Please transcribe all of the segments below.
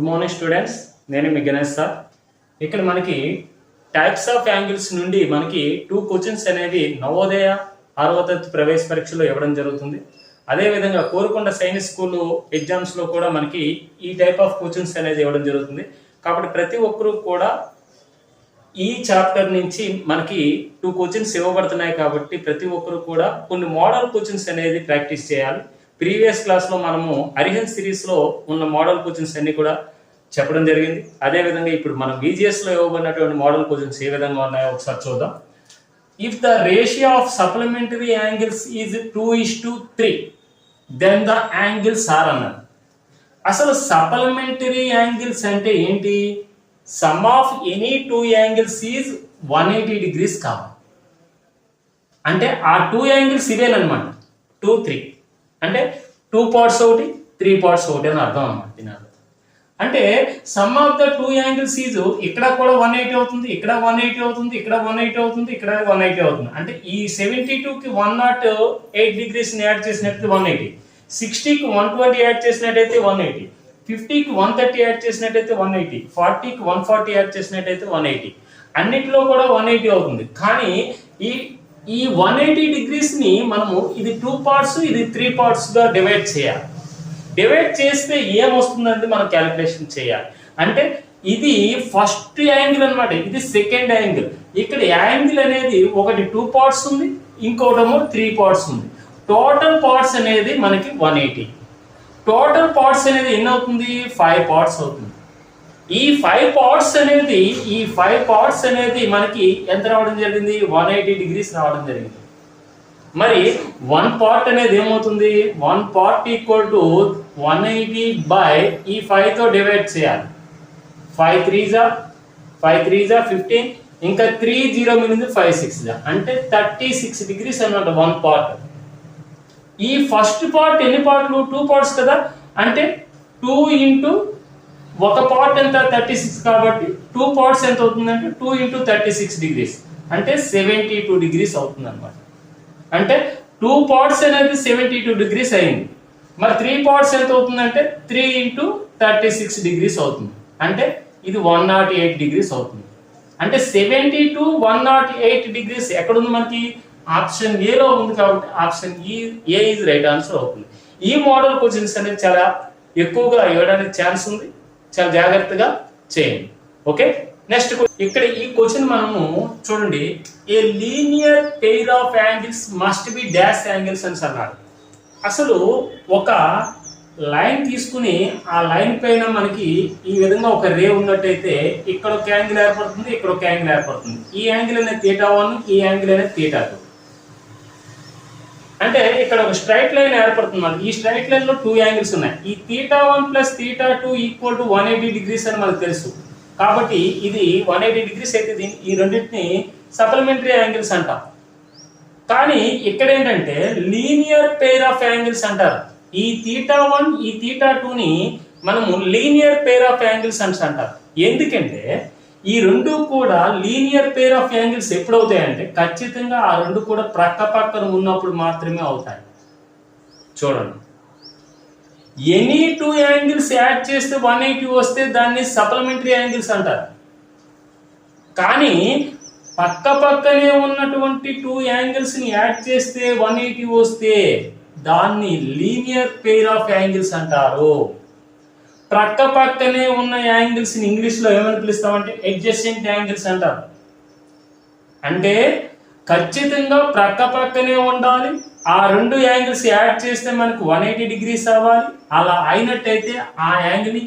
Good morning students. నేను మీ Ganesh sir. ఇక్కడ మనకి టైప్స్ ఆఫ్ యాంగిల్స్ నుండి మనకి టూ క్వశ్చన్స్ అనేవి నవోదయ ఆరవ తరగతి ప్రవేశ పరీక్షలో ఇవ్వడం జరుగుతుంది. అదేవిధంగా కోరుకొండ సైనిక్ స్కూల్ ఎగ్జామ్స్లో కూడా మనకి ఈ టైప్ ఆఫ్ క్వశ్చన్స్ అనేది ఇవ్వడం జరుగుతుంది. కాబట్టి ప్రతి ఒక్కరూ కూడా ఈ చాప్టర్ నుంచి మనకి టూ క్వశ్చన్స్ ఇవ్వబడుతున్నాయి కాబట్టి ప్రతి ఒక్కరు కూడా కొన్ని మోడల్ క్వశ్చన్స్ అనేది ప్రాక్టీస్ చేయాలి. ప్రీవియస్ క్లాస్లో మనము అరిహన్ సిరీస్లో ఉన్న మోడల్ క్వశ్చన్స్ అన్ని కూడా చెప్పడం జరిగింది. అదేవిధంగా ఇప్పుడు మనం బీజీఎస్లో ఇవ్వబడినటువంటి మోడల్ క్వశ్చన్స్ ఏ విధంగా ఉన్నాయో ఒకసారి చూద్దాం. If the ratio of supplementary angles is two is to three then the angles are అన్నారు అసలు సప్లిమెంటరీ యాంగిల్స్ అంటే ఏంటి? Sum of any two angles is one eighty degrees కావాలి అంటే ఆ టూ యాంగిల్స్ ఇవేనమాట టూ త్రీ అంటే టూ పార్ట్స్ ఒకటి త్రీ పార్ట్స్ ఒకటి అని అర్థం అనమాట దీని అంటే sum of the two angles is ఇక్కడ కూడా వన్ ఎయిటీ అవుతుంది ఇక్కడ వన్ ఎయిటీ అవుతుంది ఇక్కడ వన్ ఎయిటీ అవుతుంది ఇక్కడ వన్ ఎయిటీ అవుతుంది. అంటే ఈ సెవెంటీ టూకి one nought eight degrees add చేసినట్టు వన్ ఎయిటీ సిక్స్టీకి వన్ ట్వంటీ యాడ్ చేసినట్టయితే వన్ ఎయిటీ ఫిఫ్టీకి వన్ థర్టీ యాడ్ చేసినట్టయితే వన్ ఎయిటీ ఫార్టీకి వన్ ఫార్టీ యాడ్ చేసినట్టయితే వన్ ఎయిటీ అన్నిటిలో కూడా వన్ ఎయిటీ అవుతుంది. కానీ ఈ ఈ వన్ ఎయిటీ డిగ్రీస్ని మనము ఇది టూ పార్ట్స్ ఇది త్రీ పార్ట్స్గా డివైడ్ చేయాలి. డివైడ్ చేస్తే ఏం మనం క్యాలిక్యులేషన్ చేయాలి. అంటే ఇది ఫస్ట్ యాంగిల్ అనమాట ఇది సెకండ్ యాంగిల్ ఇక్కడ యాంగిల్ అనేది ఒకటి టూ పార్ట్స్ ఉంది ఇంకోటేమో త్రీ పార్ట్స్ ఉంది. టోటల్ పార్ట్స్ అనేది మనకి వన్ ఎయిటీ టోటల్ పార్ట్స్ అనేది ఎన్ని అవుతుంది ఫైవ్ పార్ట్స్ అవుతుంది. ఈ ఫైవ్ పార్ట్స్ అనేది ఈ ఫైవ్ పార్ట్స్ అనేది మనకి ఎంత రావడం జరిగింది? వన్ ఎయిటీ డిగ్రీస్ రావడం జరిగింది. మరి వన్ పార్ట్ అనేది ఏమవుతుంది? One part equal to one eighty by ఈ ఫైవ్తో డివైడ్ చేయాలి. ఫైవ్ త్రీ జా ఫైవ్ త్రీ జా ఫిఫ్టీన్ ఇంకా త్రీ జీరో మినిది ఫైవ్ సిక్స్ జా అంటే థర్టీ సిక్స్ డిగ్రీస్ అన్నమాట వన్ పార్ట్ ఈ ఫస్ట్ పార్ట్ ఎన్ని పార్ట్లు టూ పార్ట్స్ కదా. అంటే టూ ఇంటూ ఒక పార్ట్ ఎంత? థర్టీ సిక్స్ కాబట్టి టూ పార్ట్స్ ఎంత అవుతుందంటే two into thirty six degrees అంటే సెవెంటీ టూ డిగ్రీస్ అవుతుంది అనమాట అంటే టూ పార్ట్స్ అనేది సెవెంటీ టూ డిగ్రీస్ అయింది. మరి త్రీ పార్ట్స్ ఎంత అవుతుందంటే three into thirty six degrees అవుతుంది. అంటే ఇది వన్ నాట్ ఎయిట్ డిగ్రీస్ అవుతుంది. అంటే seventy two one nought eight degrees ఎక్కడుంది మనకి? ఆప్షన్ ఏలో ఉంది కాబట్టి ఆప్షన్ ఈ ఏ ఈజ్ రైట్ ఆన్సర్ అవుతుంది. ఈ మోడల్ క్వశ్చన్స్ అనేది చాలా ఎక్కువగా ఇవ్వడానికి ఛాన్స్ ఉంది. చాలా జాగ్రత్తగా చేయండి. ఓకే నెక్స్ట్ ఇక్కడ ఈ క్వశ్చన్ మనము చూడండి. A linear pair of angles must be dash angles అని అన్నాడు అసలు ఒక లైన్ తీసుకుని ఆ లైన్ పైన మనకి ఈ విధంగా ఒక రే ఉన్నట్టయితే ఇక్కడ ఒక యాంగిల్ ఏర్పడుతుంది ఇక్కడ ఒక యాంగిల్ ఏర్పడుతుంది. ఈ యాంగిల్ అనేది తీటా వన్ ఈ యాంగిల్ అనేది తీటా టూ. అంటే ఇక్కడ ఒక స్ట్రైట్ లైన్ ఏర్పడుతుంది మనకి. ఈ స్ట్రైట్ లైన్లో టూ యాంగిల్స్ ఉన్నాయి. ఈ theta one plus theta two equal to one eighty degrees అని మనకు తెలుసు. కాబట్టి ఇది వన్ ఎయిటీ డిగ్రీస్ అయితే దీని ఈ రెండింటిని సప్లిమెంటరీ యాంగిల్స్ అంటాం. కానీ ఇక్కడ ఏంటంటే లీనియర్ పేర్ ఆఫ్ యాంగిల్స్ అంటారు. ఈ తీటా వన్ ఈ తీటా టూని మనము లీనియర్ పేర్ ఆఫ్ యాంగిల్స్ అని అంటారు. ఎందుకంటే ఈ రెండు కూడా లీనియర్ పేర్ ఆఫ్ యాంగిల్స్ ఎప్పుడవుతాయంటే ఖచ్చితంగా ఆ రెండు కూడా ప్రక్క పక్కన ఉన్నప్పుడు మాత్రమే అవుతాయి. చూడండి. ఎనీ టూ యాంగిల్స్ యాడ్ చేస్తే వన్ ఎయిటీ వస్తే దాన్ని సప్లిమెంటరీ యాంగిల్స్ అంటారు. కానీ పక్క పక్కనే ఉన్నటువంటి టూ యాంగిల్స్ని యాడ్ చేస్తే వన్ ఎయిటీ వస్తే దాన్ని లీనియర్ పెయిర్ ఆఫ్ యాంగిల్స్ అంటారు. ప్రక్క పక్కనే ఉన్న యాంగిల్స్ని ఇంగ్లీష్లో ఏమని పిలుస్తామంటే అడ్జస్టెంట్ యాంగిల్స్ అంటారు. అంటే ఖచ్చితంగా ప్రక్క పక్కనే ఉండాలి ఆ రెండు యాంగిల్స్ యాడ్ చేస్తే మనకు వన్ ఎయిటీ డిగ్రీస్ అవ్వాలి అలా అయినట్టయితే ఆ angle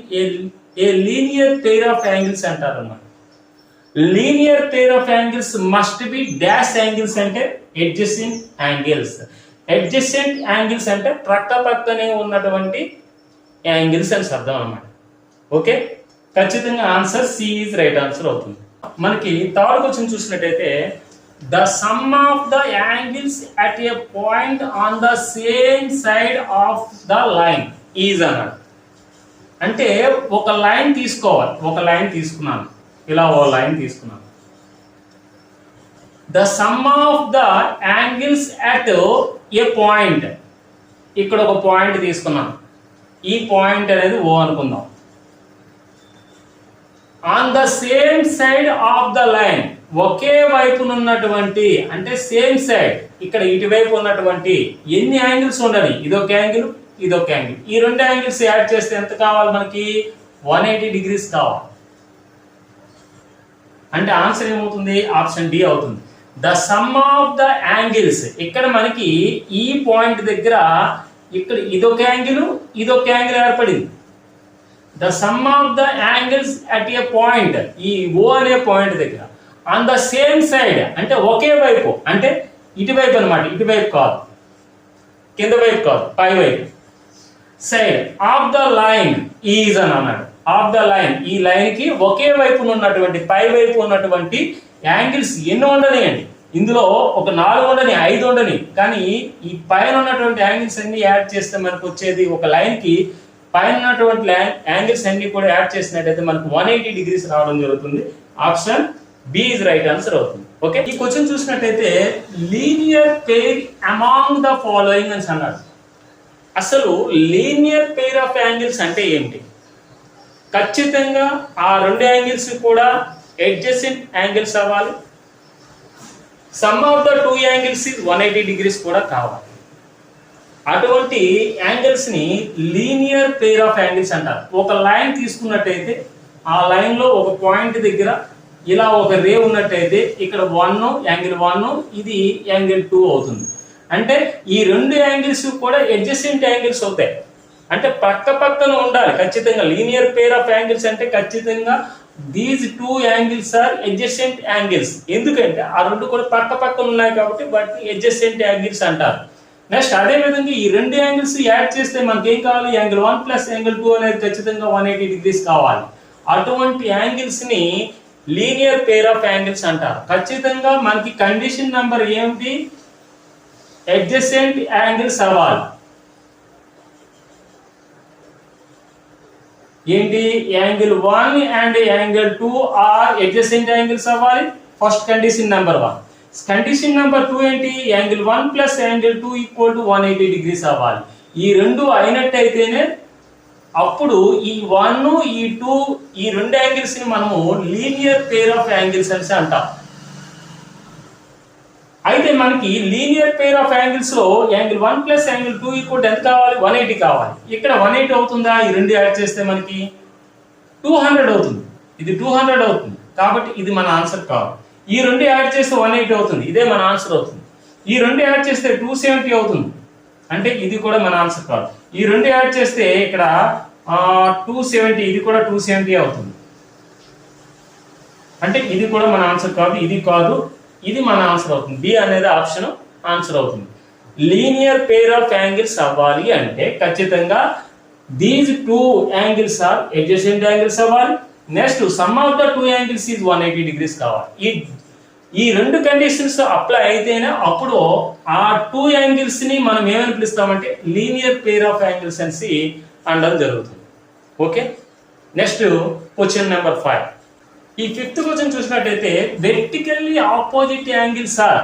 a linear pair of angles అంటారు అన్నమాట linear pair of angles must be dash angles అంటే ఎడ్జస్టింగ్ యాంగిల్స్ ఎడ్జస్టెంట్ యాంగిల్స్ అంటే ప్రక్క పక్కనే ఉన్నటువంటి యాంగిల్స్ అని అర్థం అన్నమాట. ఓకే ఖచ్చితంగా answer C is right answer అవుతుంది. మనకి థర్డ్ క్వశ్చన్ చూసినట్టయితే the sum of the angles at a point on the same side of the line is అన్నాడు. అంటే ఒక లైన్ తీసుకోవాలి. ఒక లైన్ తీసుకున్నాను. ఇలా ఓ లైన్ తీసుకున్నాను. The sum of the angles at a point ఇక్కడ ఒక పాయింట్ తీసుకున్నాను. ఈ పాయింట్ అనేది ఓ అనుకుందాం. On the same side of the line ఒకే వైపునున్నటువంటి అంటే సేమ్ సైడ్ ఇక్కడ ఇటువైపు ఉన్నటువంటి ఎన్ని యాంగిల్స్ ఉండాలి? ఇదొక యాంగిల్ ఇదొక యాంగిల్ ఈ రెండు యాంగిల్స్ యాడ్ చేస్తే ఎంత కావాలి మనకి? వన్ ఎయిటీ డిగ్రీస్ కావాలి. అంటే ఆన్సర్ ఏమవుతుంది? ఆప్షన్ డి అవుతుంది. The sum of the angles. ఇక్కడ మనకి ఈ పాయింట్ దగ్గర ఇక్కడ ఇదొక యాంగిల్ ఇదొక యాంగిల్ ఏర్పడింది. The sum of the angles at a point ఈ ఓ అనే పాయింట్ దగ్గర. ఆన్ ద సేమ్ సైడ్ అంటే ఒకే వైపు అంటే ఇటువైపు అనమాట ఇటువైపు కాదు. కింద వైపు కాదు పై వైపు. Side of the line is అని అన్నాడు. Of the line. ఈ లైన్కి ఒకే వైపున ఉన్నటువంటి పై వైపు ఉన్నటువంటి యాంగిల్స్ ఎన్ని ఉండనియండి. ఇందులో ఒక నాలుగు ఉండని ఐదు ఉండని కానీ ఈ పైన ఉన్నటువంటి యాంగిల్స్ అన్ని యాడ్ చేస్తే మనకు వచ్చేది ఒక లైన్కి పైన ఉన్నటువంటి యాంగిల్స్ అన్ని కూడా యాడ్ చేసినట్టయితే మనకు వన్ ఎయిటీ డిగ్రీస్ రావడం జరుగుతుంది. Option B is right answer అవుతుంది. ఓకే? ఈ క్వశ్చన్ చూసినట్టయితే linear pair among the following అని అన్నాడు. అసలు లీనియర్ పేర్ ఆఫ్ యాంగిల్స్ అంటే ఏంటి ఖచ్చితంగా ఆ రెండు యాంగిల్స్ కూడా అడ్జసెంట్ యాంగిల్స్ అవ్వాలి. Sum of the two angles one eighty degrees కూడా కావాలి. అటువంటి యాంగిల్స్ని లీనియర్ పేర్ ఆఫ్ యాంగిల్స్ అంటారు. ఒక లైన్ తీసుకున్నట్టయితే ఆ లైన్లో ఒక పాయింట్ దగ్గర ఇలా ఒక రే ఉన్నట్టయితే ఇక్కడ వన్ యాంగిల్ వన్ ఇది యాంగిల్ టూ అవుతుంది. అంటే ఈ రెండు యాంగిల్స్ కూడా అడ్జసెంట్ యాంగిల్స్ అవుతాయి. అంటే పక్క పక్కన ఉండాలి ఖచ్చితంగా. లీనియర్ పేర్ ఆఫ్ యాంగిల్స్ అంటే ఖచ్చితంగా these two angles are adjacent angles ఎందుకంటే ఆ రెండు కూడా పక్క పక్కన ఉన్నాయి కాబట్టి వాటిని అడ్జసెంట్ యాంగిల్స్ అంటారు. నెక్స్ట్ అదే విధంగా ఈ రెండు యాంగిల్స్ యాడ్ చేస్తే మనకి ఏం కావాలి? Angle one plus angle two అనేది ఖచ్చితంగా వన్ ఎయిటీ డిగ్రీస్ కావాలి. అటువంటి యాంగిల్స్ని లీనియర్ పేర్ ఆఫ్ యాంగిల్స్ అంటారు. ఖచ్చితంగా మనకి కండిషన్ నెంబర్ ఏమిటి? అడ్జసెంట్ యాంగిల్స్ అవ్వాలి. ఏంటి? Angle one and angle two are adjacent angles అవ్వాలి. First condition number one condition number two ఏంటి? Angle one plus angle two equal to one eighty degrees అవ్వాలి. ఈ రెండు అయినట్టయితేనే అప్పుడు ఈ వన్ ఈ టూ ఈ రెండు యాంగిల్స్ని మనము లీనియర్ పేర్ ఆఫ్ యాంగిల్స్ అనేసి అంటాం. అయితే మనకి linear pair of యాంగిల్స్లో angle one plus angle two equal ఎంత కావాలి? వన్ ఎయిటీ కావాలి. ఇక్కడ వన్ ఎయిటీ అవుతుందా? ఈ రెండు యాడ్ చేస్తే మనకి టూ హండ్రెడ్ అవుతుంది. ఇది టూ హండ్రెడ్ అవుతుంది. కాబట్టి ఇది మన ఆన్సర్ కాదు. ఈ రెండు యాడ్ చేస్తే వన్ ఎయిటీ అవుతుంది. ఇదే మన ఆన్సర్ అవుతుంది. ఈ రెండు యాడ్ చేస్తే టూ సెవెంటీ అవుతుంది. అంటే ఇది కూడా మన ఆన్సర్ కాదు. ఈ రెండు యాడ్ చేస్తే ఇక్కడ టూ సెవెంటీ ఇది కూడా టూ సెవెంటీ అవుతుంది. అంటే ఇది కూడా మన ఆన్సర్ కాదు. ఇది కాదు. ఇది మన ఆన్సర్ అవుతుంది. బి అనేది ఆప్షన్ ఆన్సర్ అవుతుంది. లీనియర్ పేర్ ఆఫ్ యాంగిల్స్ అవ్వాలి అంటే ఖచ్చితంగా these two angles are adjacent angles అవ్వాలి. Next sum of the two angles is one eighty degrees కావాలి. ఈ ఈ రెండు కండిషన్స్ అప్లై అయితేనే అప్పుడు ఆ టూ యాంగిల్స్ని మనం ఏమని పిలుస్తామంటే లీనియర్ పేర్ ఆఫ్ యాంగిల్స్ అనేసి అనడం జరుగుతుంది. Okay next question number five ఈ ఫిఫ్త్ క్వశ్చన్ చూసినట్టయితే vertically opposite angles are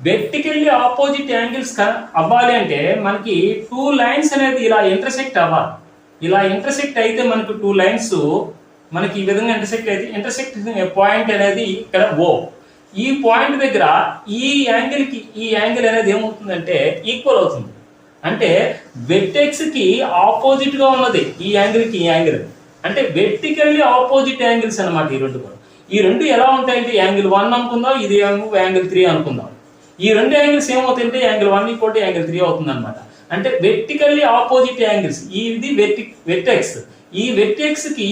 vertically opposite angles అవ్వాలి అంటే మనకి టూ లైన్స్ అనేది ఇలా ఇంటర్సెక్ట్ అవ్వాలి. ఇలా ఇంటర్సెక్ట్ అయితే మనకు టూ లైన్స్ మనకి ఈ విధంగా ఇంటర్సెక్ట్ అయితే ఇంటర్సెక్ట్ పాయింట్ అనేది ఇక్కడ ఓ ఈ పాయింట్ దగ్గర ఈ యాంగిల్కి ఈ యాంగిల్ అనేది ఏమవుతుందంటే ఈక్వల్ అవుతుంది. అంటే వెట్టెక్స్కి ఆపోజిట్గా ఉన్నది ఈ యాంగిల్కి ఈ యాంగిల్ అంటే వెర్టికల్లీ ఆపోజిట్ యాంగిల్స్ అనమాట ఈ రెండు కూడా. ఈ రెండు ఎలా ఉంటాయంటే యాంగిల్ వన్ అనుకుందాం ఇది యాంగిల్ త్రీ అనుకుందాం. ఈ రెండు angles ఏమవుతాయంటే angle one equal angle three అవుతుంది అనమాట అంటే వెర్టికల్లీ ఆపోజిట్ యాంగిల్స్ ఇది వెర్టి వెర్టెక్స్ ఈ వెర్టెక్స్కి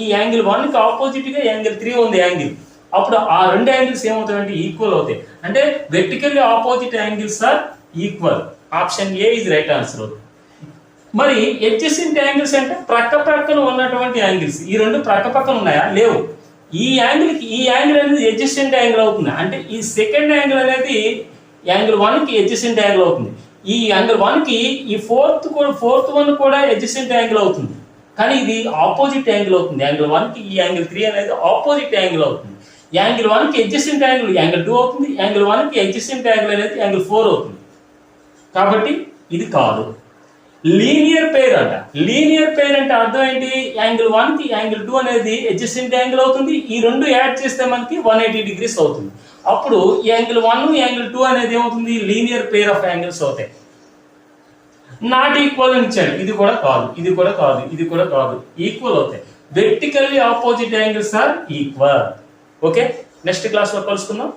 ఈ యాంగిల్ వన్కి ఆపోజిట్గా యాంగిల్ త్రీ ఉంది యాంగిల్ అప్పుడు ఆ రెండు యాంగిల్స్ ఏమవుతాయంటే ఈక్వల్ అవుతాయి. అంటే vertically opposite angles are equal option A is right answer మరి ఎడ్జసెంట్ యాంగిల్స్ అంటే ప్రక్క ప్రక్కన ఉన్నటువంటి యాంగిల్స్ ఈ రెండు ప్రక్క పక్కన ఉన్నాయా? లేవు. ఈ యాంగిల్కి ఈ యాంగిల్ అనేది ఎడ్జసెంట్ యాంగిల్ అవుతుంది. అంటే ఈ సెకండ్ యాంగిల్ అనేది యాంగిల్ వన్కి ఎడ్జసెంట్ యాంగిల్ అవుతుంది. ఈ యాంగిల్ వన్కి ఈ ఫోర్త్ కూడా ఫోర్త్ వన్ కూడా ఎడ్జసెంట్ యాంగిల్ అవుతుంది. కానీ ఇది ఆపోజిట్ యాంగిల్ అవుతుంది. యాంగిల్ వన్కి ఈ యాంగిల్ త్రీ అనేది ఆపోజిట్ యాంగిల్ అవుతుంది. యాంగిల్ వన్కి ఎడ్జసెంట్ యాంగిల్ యాంగిల్ టూ అవుతుంది. యాంగిల్ వన్కి ఎడ్జసెంట్ యాంగిల్ అనేది యాంగిల్ ఫోర్ అవుతుంది. కాబట్టి ఇది కాదు. లీనియర్ పేర్ అంట. లీనియర్ పేర్ అంటే అర్థం ఏంటి? యాంగిల్ వన్కి యాంగిల్ టూ అనేది అడ్జస్టెంట్ యాంగిల్ అవుతుంది. ఈ రెండు యాడ్ చేస్తే మనకి వన్ ఎయిటీ డిగ్రీస్ అవుతుంది. అప్పుడు యాంగిల్ వన్ యాంగిల్ టూ అనేది ఏమవుతుంది? లీనియర్ పేర్ ఆఫ్ యాంగిల్స్ అవుతాయి. నాట్ ఈక్వల్ అని ఇచ్చాడు. ఇది కూడా కాదు. ఇది కూడా కాదు. ఇది కూడా కాదు. ఈక్వల్ అవుతాయి. Vertically opposite angles are equal okay next క్లాస్లో కలుసుకుందాం.